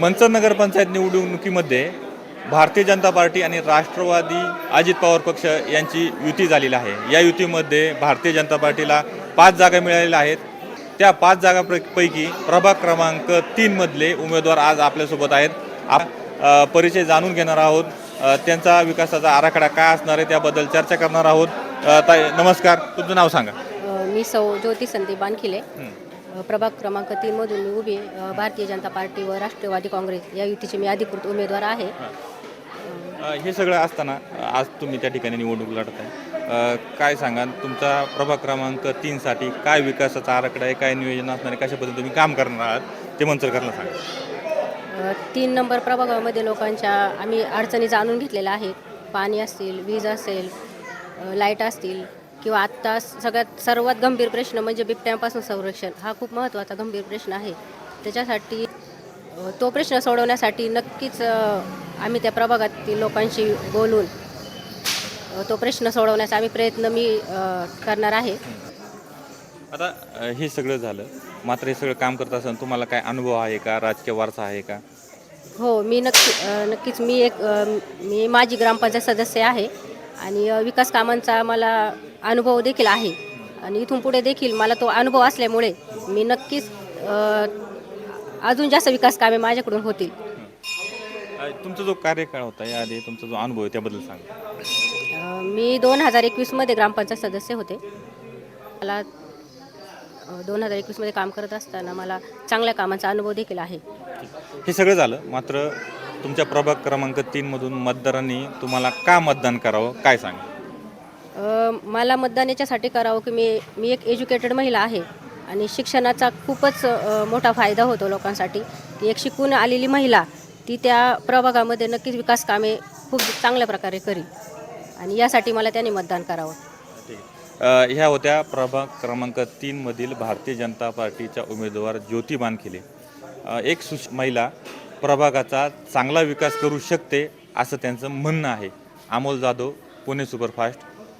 मंचर नगरपंचायत निवडणुकीमध्ये भारतीय जनता पार्टी आणि राष्ट्रवादी अजित पवार पक्ष यांची युती झालेली आहे. या युतीमध्ये भारतीय जनता पार्टीला पाच जागा मिळालेल्या आहेत. त्या पाच जागापैकी प्रभाग क्रमांक तीनमधले उमेदवार आज आपल्यासोबत आहेत. आप परिचय जाणून घेणार आहोत. त्यांचा विकासाचा आराखडा काय असणार आहे त्याबद्दल चर्चा करणार आहोत. ताई नमस्कार. तुमचं नाव सांगा. मी सौ ज्योती संदीप बानखिले. प्रभाग क्रमांक तीनमधून मी उभी आहे. भारतीय जनता पार्टी व राष्ट्रवादी काँग्रेस या युतीचे मी अधिकृत उमेदवार आहे. अ, हे सगळं असताना आज तुम्ही त्या ठिकाणी निवडणूक लढत आहे. अ, काय सांगा तुमचा प्रभाग क्रमांक तीनसाठी काय विकासाचा आराखडा आहे? काय नियोजन असणार आहे? कशा पद्धतीने तुम्ही काम करणार आहात? ते मंचर करणं सांगा. अ, तीन नंबर प्रभागामध्ये लोकांच्या आम्ही अडचणी जाणून घेतलेल्या आहेत. पाणी असतील वीज असेल अ, लाइट असतील किंवा आत्ता सगळ्यात सर्वात गंभीर प्रश्न म्हणजे बिबट्यांपासून संरक्षण. हा खूप महत्त्वाचा गंभीर प्रश्न आहे. त्याच्यासाठी तो प्रश्न सोडवण्यासाठी नक्कीच आम्ही त्या प्रभागातील लोकांशी बोलून तो प्रश्न सोडवण्याचा आम्ही प्रयत्न मी करणार आहे. आता हे सगळं झालं. मात्र हे सगळं काम करत असताना तुम्हाला काय अनुभव आहे का? राजकीय वारसा आहे का? हो मी नक्की नक्कीच मी एक मी माझी ग्रामपंचायत सदस्य आहे. आणि विकास कामांचा मला अनुभव देखील आहे. आणि इथून पुढे देखील मला तो अनुभव असल्यामुळे मी नक्कीच अजून जास्त विकास कामे माझ्याकडून होतील. तुमचा जो कार्यकाळ होता याआधी तुमचा जो अनुभव आहे त्याबद्दल सांगा. मी दोन हजार एकवीसमध्ये ग्रामपंचायत सदस्य होते. मला दोन हजार एकवीसमध्ये काम करत असताना मला चांगल्या कामाचा अनुभव देखील आहे. हे सगळं झालं मात्र तुमच्या प्रभाग क्रमांक तीनमधून मतदारांनी तुम्हाला का मतदान करावं काय सांगा? मला मतदान याच्यासाठी करावं की मी मी एक एज्युकेटेड महिला आहे. आणि शिक्षणाचा खूपच मोठा फायदा होतो लोकांसाठी. ती एक शिकून आलेली महिला ती त्या प्रभागामध्ये नक्कीच विकास कामे खूप चांगल्या प्रकारे करी आणि यासाठी मला त्यांनी मतदान करावं. ह्या होत्या प्रभाग क्रमांक तीनमधील भारतीय जनता पार्टीच्या उमेदवार ज्योती बानखिले एक सुश महिला प्रभागाचा चांगला विकास करू शकते असं त्यांचं म्हणणं आहे. अमोल जाधव पुणे सुपरफास्ट.